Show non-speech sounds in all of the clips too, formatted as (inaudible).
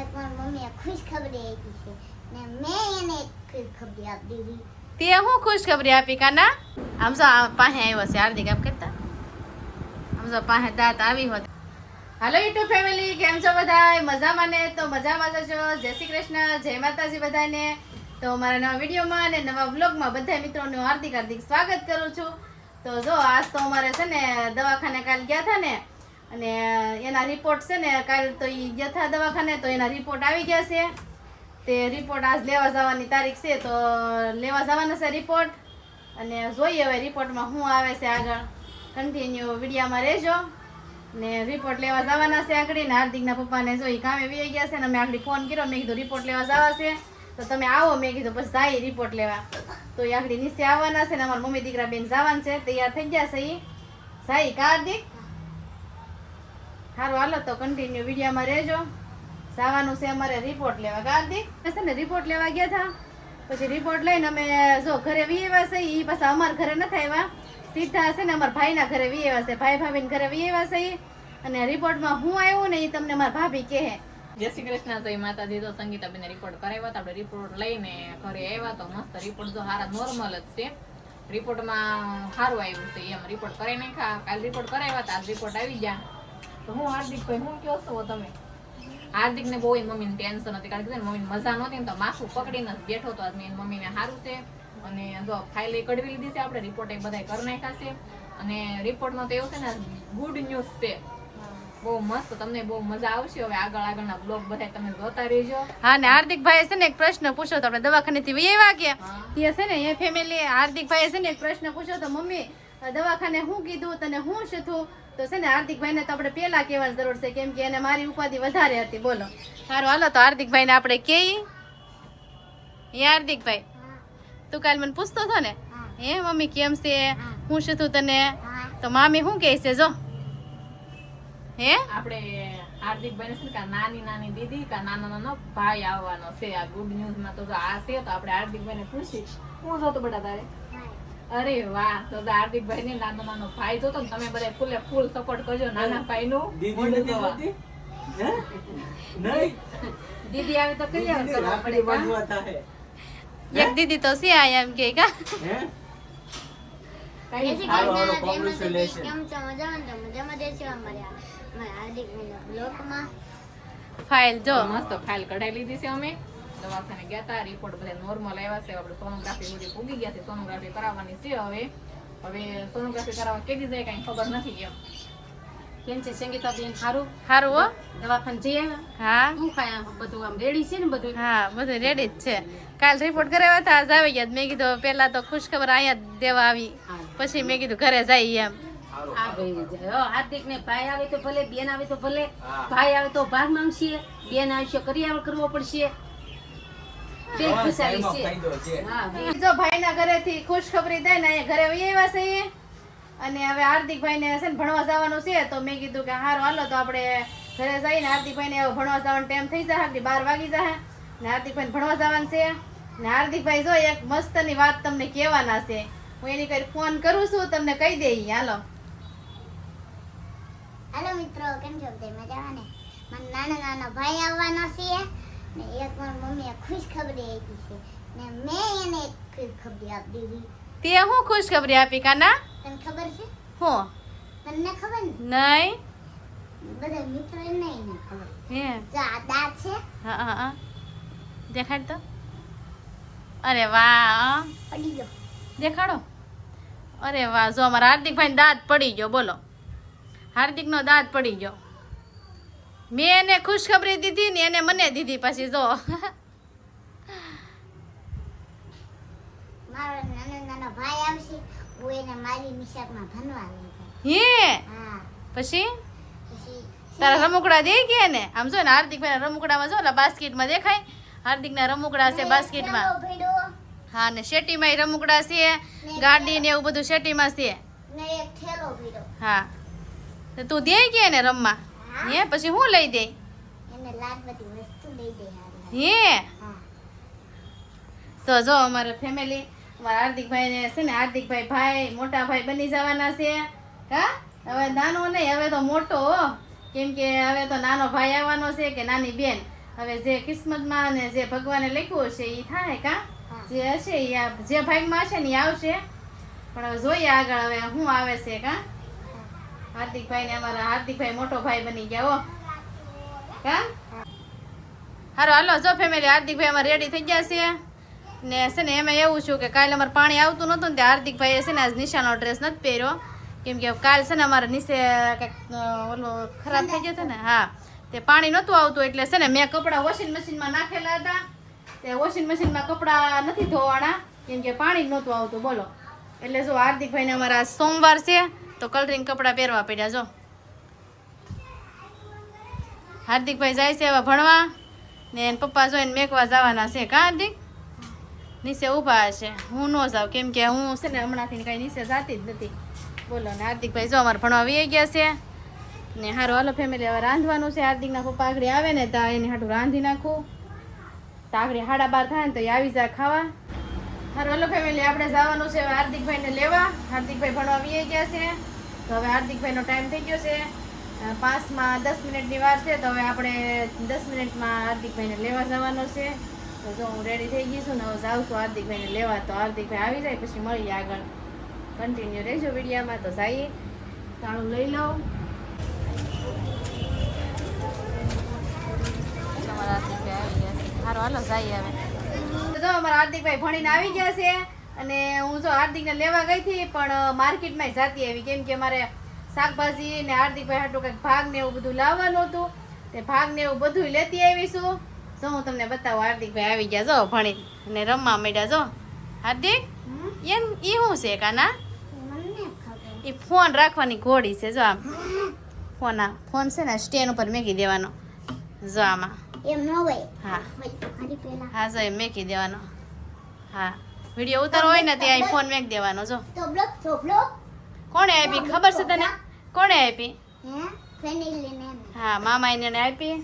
એક મારી મમ્મીએ ખુશખબરી આપી છે ને મેં એને ખુશખબરી આપી તે હું ખુશખબરી આપી કાના આમ તો પાસે આવ્યો છે હાર્દિક આપ કરતા આમ તો પાસે દાંત આવી હોત હાલો યુટ્યુબ ફેમિલી કેમ છો બધા મજામાં ને? તો મજામાં છો જય શ્રી કૃષ્ણ. જય માતાજી બધાને. તો મારા નવા વિડીયોમાં અને નવા વ્લોગમાં બધા મિત્રોનું હાર્દિક હાર્દિક સ્વાગત કરું છું. તો જો, આજ તો અમારે છે ને દવાખાને કાલ ગયા હતા ને અને એના રિપોર્ટ છે ને, કાલ તો એ જથ્થા દવાખાને તો એના રિપોર્ટ આવી ગયા છે. તે રિપોર્ટ આજ લેવા જવાની તારીખ છે, તો લેવા જવાના છે રિપોર્ટ અને જોઈએ હવે રિપોર્ટમાં શું આવે છે આગળ. કન્ટિન્યુ વિડીયામાં રહેજો. ને રિપોર્ટ લેવા જવાના છે આગળ. ને હાર્દિકના પપ્પાને જોઈ કામે વી ગયા છે ને, મેં આગળ ફોન કર્યો, મેં કીધું રિપોર્ટ લેવા જવા તો તમે આવો, મેં કીધું પછી જાય રિપોર્ટ લેવા. તો એ આગળ નીચે આવવાના છે ને, અમારા મમ્મી દીકરા બેન જવાનું છે, તૈયાર થઈ ગયા છે એ જાય કા હાર્દિક? સારું હાલો તો કન્ટિન્યુ વિડીયામાં રહેજો. જવાનું છે અમારે રિપોર્ટ લેવા. ગાર્દિક છે ને રિપોર્ટ લેવા ગયા હતા પછી રિપોર્ટ લઈને અમે જો ઘરે વી આવ્યા છે એ પાછા અમારા ઘરે નથી આવ્યા. સીધા છે ને અમારા ભાઈના ઘરે વિયેવા છે. ભાઈ ભાભીને ઘરે વી આવ્યા છે અને રિપોર્ટમાં હું આવ્યું ને એ તમને મારા ભાભી કહે. જય શ્રી કૃષ્ણ, જય માતાજી. તો સંગીતાબેન રિપોર્ટ કરાવ્યા હતા આપણે રિપોર્ટ લઈને ઘરે આવ્યા તો મસ્ત રિપોર્ટ જો સારા નોર્મલ જ છે. રિપોર્ટમાં સારું આવ્યું છે, એમ રિપોર્ટ કરાવી નાખ્યા. કાલ રિપોર્ટ કરાવ્યા હતા આજ રિપોર્ટ આવી ગયા. તો હું હાર્દિકભાઈ હું કયો છો તમે? હાર્દિક ને બહુ મમ્મી ને ટેન્શન હતી કારણ કે મમ્મી મમ્મીને મજા નહોતી ને તો માથું પકડીને જ બેઠો હતો આજ મેં મમ્મીને સારું છે. અને જો ફાઇલ એ કઢવી લીધી છે આપણે રિપોર્ટ એ બધા કરી નાખ્યા છે. અને રિપોર્ટમાં તો એવું છે ને ગુડ ન્યૂઝ છે. બહુ મસ્ત તમને બહુ મજા આવશે. હવે આગળ આગળના બ્લોગ બધા તમે જોતા રહેજો. હા ને હાર્દિક ભાઈ છે ને એક પ્રશ્ન પૂછો તો આપણે દવાખાનેથી થી આવ્યા કે? એ છે ને એ ફેમિલી હાર્દિક ભાઈ છે ને એક પ્રશ્ન પૂછો તો મમ્મી દવાખાને શું કીધું તને શું શીખું તો છે ને હાર્દિક ભાઈને તો આપણે પેલા કહેવાની જરૂર છે કેમ કે એને મારી ઉપાધિ વધારે હતી બોલો. સારું હાલો તો હાર્દિક ભાઈને આપણે કહીએ. એ હાર્દિક ભાઈ હા તું કાલ મને પૂછતો હતો ને? હે. મમ્મી કેમ છે? હું. શીખું તને? તો મામી શું કહે છે જો. હે? આપણે હાર્દિકભાઈ છે ને કા નાની નાની દીદી કા નાનો નાનો ભાઈ આવવાનો છે. આ ગુડ ન્યૂઝમાં તો આ છે તો આપણે હાર્દિકભાઈ ને પૂછી હું જોતો બધા તારે? અરે વાહ તો તો હાર્દિકભાઈ ને નાનો નાનો ભાઈ તો ને તમે બધા ફૂલે ફૂલ સપોર્ટ કરજો નાના ભાઈ નું દીદી નથી જોતી? હે? નહીં? દીદી આવે તો કઈ આવે. એક દીદી તો છે આયા એમ કે કા? ફાઇલ જો મસ્ત ફાઇલ કઢાઈ લીધી છે અમે. દવાખાને ગયા હતા રિપોર્ટ બધા નોર્મલ આવ્યા છે આપણે સોનોગ્રાફી સુધી પૂગી ગયા છે સોનોગ્રાફી કરાવવાની છે હવે. હવે સોનોગ્રાફી કરાવવા કેદી જાય કઈ ખબર નથી એમ. કેમ છે સંગીતાબેન સારું સારું હો. દવાખાને જઈ આવ્યા? હા. શું ખાય બધું આમ રેડી છે ને બધું? હા બધું રેડી જ છે. કાલ રિપોર્ટ કરાવ્યા હતા આજ આવી ગયા. મેં કીધું પેલા તો ખુશ ખબર અહીંયા જ દેવા આવી. પછી મેં કીધું ઘરે જાય એમ. આ ભાઈ. હો, હાર્દિક ને ભાઈ આવે તો ભલે બેન આવે તો ભલે. ભાઈ આવે તો ભાગ માંગશે. બેન આવશે કરિયાવર કરવો પડશે. તે હવે ખુશાલી ભાઈમાં છે. ફાયદો છે. હા બે- જો ભાઈના ઘરેથી ખુશ ખબરી ને ઘરે વહી આવ્યા છે અને હવે હાર્દિકભાઈ છે ને ભણવા જવાનું છે તો મેં કીધું કે હારું હાલો તો આપણે ઘરે જઈને હાર્દિકભાઈ ને ભણવા જવાનો ટાઈમ થઈ જાય બાર વાગી જાય. ને હાર્દિકભાઈ ભણવા જવાનું છે. ને હાર્દિકભાઈ જો એક મસ્તની વાત તમને કહેવાના છે. હું એની કઈ ફોન કરું છું તમને કહી દે. હાલો. હાલો મિત્રો કેમ છો? મજામાં ને? નાના નાના ભાઈ આવવાના છે ને એક મારી મમ્મીએ ખુશખબરી આપી છે. ને મેં એને એક ખુશખબરી આપી દીધી. તે હું ખુશ ખબરી આપી કાના? તને ખબર છે? હું? તમને ખબર નહીં. બધા મિત્રો નહીં ને ખબર હે. જો આ દાંત છે. હા હા હા. દેખાડ તો. અરે વાહ પડી ગયો. દેખાડો. અરે વાહ જો અમારા હાર્દિકભાઈ દાંત પડી ગયો બોલો. હાર્દિકનો દાંત પડી ગયો. મેં એને ખુશખબરી દીધી ને એને મને દીધી પછી જો. મારો નાનો નાનો ભાઈ આવશે હું એને મારી નિશાળમાં ભણવા લઈ હે? હા. પછી? તારા રમકડા દે કે ને આમ જો ને હાર્દિકભાઈ રમકડામાં જો બાસ્કેટમાં દેખાય. હાર્દિકના રમકડા છે બાસ્કેટમાં. હા ને શેટીમાં રમકડા છે ગાડી ને એવું બધું શેટીમાં છે. ને હા. તો તું દે કે ને રમવા? હે પછી હું લઈ દે? એને લાગ બધી વસ્તુ લઈ દે હે? હા. તો જો અમારે ફેમિલી અમારા હાર્દિકભાઈ ને છે ને હાર્દિકભાઈ ભાઈ મોટા ભાઈ બની જવાના છે. હા? હવે નાનો નહીં હવે તો મોટો કેમ કે હવે તો નાનો ભાઈ આવવાનો છે કે નાની બેન. હવે જે કિસ્મતમાં અને જે ભગવાને લખ્યું છે એ થાય કા? જે હશે એ જે ભાગમાં હશે ને એ આવશે. પણ હવે જોઈએ આગળ હવે શું આવે છે કા? હાર્દિકભાઈ ને અમારા હાર્દિકભાઈ મોટો ભાઈ બની ગયા, હો. હા? હારો, હાલો, જો ફેમિલી હાર્દિકભાઈ અમારે રેડી થઈ ગયા છે. ને છે ને એમાં એવું છું કે કાલે અમારે પાણી આવતું નહોતું ને તે હાર્દિકભાઈએ છે ને આજ નિશાનો ડ્રેસ નથી પહેર્યો. કેમ કે કાલ છે ને અમારે નીચે કંઈક ઓલો ખરાબ થઈ ગયો હતું ને, હા. તે પાણી નહોતું આવતું એટલે છે ને મેં કપડાં વોશિંગ મશીનમાં નાખેલા હતા. તે વોશિંગ મશીનમાં કપડાં નથી ધોવાના, કેમ કે પાણી જ નહોતું આવતું, બોલો. એટલે જો હાર્દિકભાઈને અમારા સોમવાર છે તો કલરિંગ કપડાં પહેરવા પડ્યા જો. હાર્દિકભાઈ જાય છે એવા ભણવા. ને એને પપ્પા જોઈને મેકવા જવાના છે. કા હાર્દિક? નીચે ઊભા હશે. હું ન જાઉં. કેમ કે હું છે ને હમણાંથી કાંઈ નીચે જાતી જ નથી. બોલો ને, હાર્દિકભાઈ જો અમારે ભણવા વી ગયા છે. ને હારો, હાલો ફેમિલી હવે રાંધવાનું છે. હાર્દિકના પપ્પા આગળ આવે ને, તો એની હાટું રાંધી નાખું. તો આગળ હાડા બાર થાય ને તો એ આવી જાય ખાવા. હારો, હાલો ફેમિલી આપણે જવાનું છે હાર્દિકભાઈને લેવા. હાર્દિકભાઈ ભણવા વી ગયા છે. તો હવે હાર્દિકભાઈનો ટાઈમ થઈ ગયો છે. પાંચમાં દસ મિનિટની વાર છે, તો હવે આપણે દસ મિનિટમાં હાર્દિકભાઈને લેવા જવાનો છે. તો જો હું રેડી થઈ ગઈ છું ને હવે જાઉં છું હાર્દિકભાઈને લેવા. તો હાર્દિકભાઈ આવી જાય, પછી મળીએ આગળ. કન્ટિન્યુ રહેજો વિડીયામાં, તો જઈએ. તાળું લઈ લઉં તમારા હાર્દિકભાઈ આવી ગયા સારું હાલો, જઈએ હવે. જો અમારા હાર્દિકભાઈ ભણીને આવી ગયા છે અને હું જો હાર્દિકને લેવા ગઈ હતી, પણ માર્કેટમાં જાતી આવી. કેમ કે મારે શાકભાજી ને હાર્દિકભાઈ હાટું કંઈક ભાગ ને એવું બધું લાવવાનું હતું. તે ભાગ ને એવું બધું લેતી આવીશું જો હું તમને બતાવું, હાર્દિકભાઈ આવી ગયા જો ભણી ને રમવા માંડ્યા જો. હાર્દિક, એમ એ શું છે કાના? એ ફોન રાખવાની ઘોડી છે જો આમ. ફોન આ, ફોન છે ને સ્ટેન્ડ ઉપર મેકી દેવાનો. જો આમાં. એમ ન હોય. હા. ખરી હા જો એમ મેકી દેવાનો. હા. વીડિયો ઉતારો હોય ને ત્યાં ફોન મેક દેવાનો જો. તો બ્લોક તો બ્લોક. કોણે આપી? ખબર છે તને? કોણે આપી? હે? મામા એને આપી.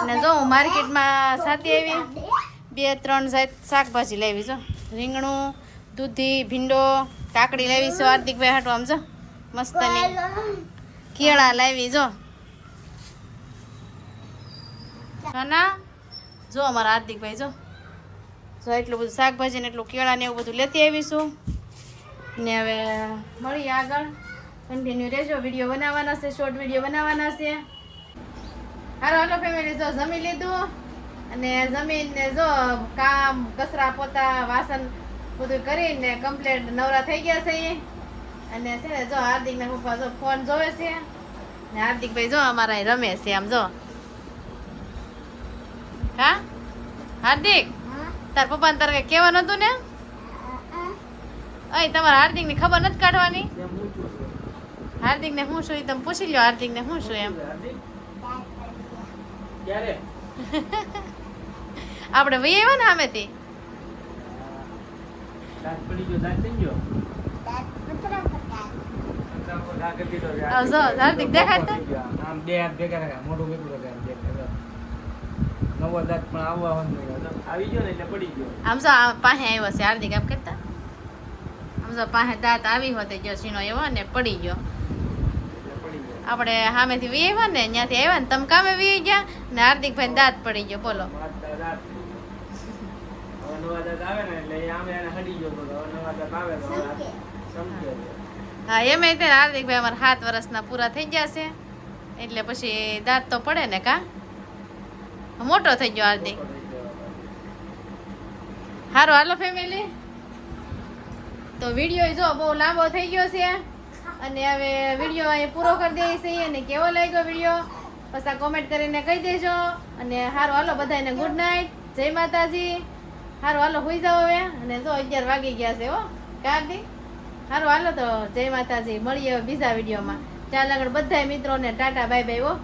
અને જો હું માર્કેટમાં સાથી આવી. બે ત્રણ જાત શાકભાજી લેવી જો. રીંગણું દૂધી ભીંડો કાકડી લેવી છે હાર્દિકભાઈ હાટો આમ જો. મસ્તની. કેળા લાવી જો. ના જો અમારા હાર્દિકભાઈ, જો. જો એટલું બધું શાકભાજી ને એટલું કેળા ને એવું બધું લેતી આવીશું. ને હવે મળીએ આગળ. કન્ટિન્યુ રહેજો. વીડિયો બનાવવાના છે શોર્ટ વીડિયો બનાવવાના છે. હારો હાલો ફેમિલી જો જમી લીધું. અને જમીનને જો કામ, કચરા પોતા, વાસણ બધું કરીને કમ્પ્લેટ નવરા થઈ ગયા છે. અને છે ને, જો હાર્દિકના પપ્પા જો ફોન જોવે છે. ને હાર્દિકભાઈ જો અમારા રમે છે, આમ જો. હા? હાર્દિક હા? તાર પપ્પાને તારે કઈ કહેવાનું હતું ને? અહીં તમારે હાર્દિકની ખબર નથી કાઢવાની? હાર્દિકને શું શું એ તમે પૂછી લ્યો હાર્દિકને શું શું એમ? (laughs) આપણે વહી આવ્યા ને સામેથી? હાર્દિક દેખાડ તો. આમ બે હાથ ભેગા રાખ્યા, મોઢું ભેગું રાખ્યા, આમ દેખાય, જો. નવો દાંત પણ આવવા આવી ગયો ને એટલે પડી ગયો. આમ જો પાસે આવ્યો છે હાર્દિક આમ કહેતા આમ જો પાસે દાંત આવી હોતે જો સીનો એવો ને પડી ગયો. એટલે પડી ગયો. આપણે સામેથી વી આવ્યા ને ત્યાંથી આવ્યા ને તમે કામે વી ગયા ને હાર્દિકભાઈ દાંત પડી ગયો બોલો. હા એમ હાર્દિકભાઈ અમારા સાત વર્ષના પૂરા થઈ ગયા છે. એટલે પછી દાંત તો પડે ને કા? મોટો થઈ ગયો હાર્દિક. હારો, હાલો ફેમિલી તો વીડિયો જો બહુ લાંબો થઈ ગયો છે. અને હવે વીડિયો અહીં પૂરો કરી દઈએ છીએ અને કેવો લાગ્યો વીડિયો પછી કોમેન્ટ કરીને કહી દેજો. અને હારો, હાલો બધાને ગુડ નાઇટ જય માતાજી. હારો, હાલો હોઈ જાઓ હવે. અને જો અગિયાર વાગી ગયા છે હો. કાઢી હારો, હાલો તો જય માતાજી. મળીએ બીજા વિડીયોમાં ચાલ આગળ બધા મિત્રોને ટાટા, બાય બાય હો.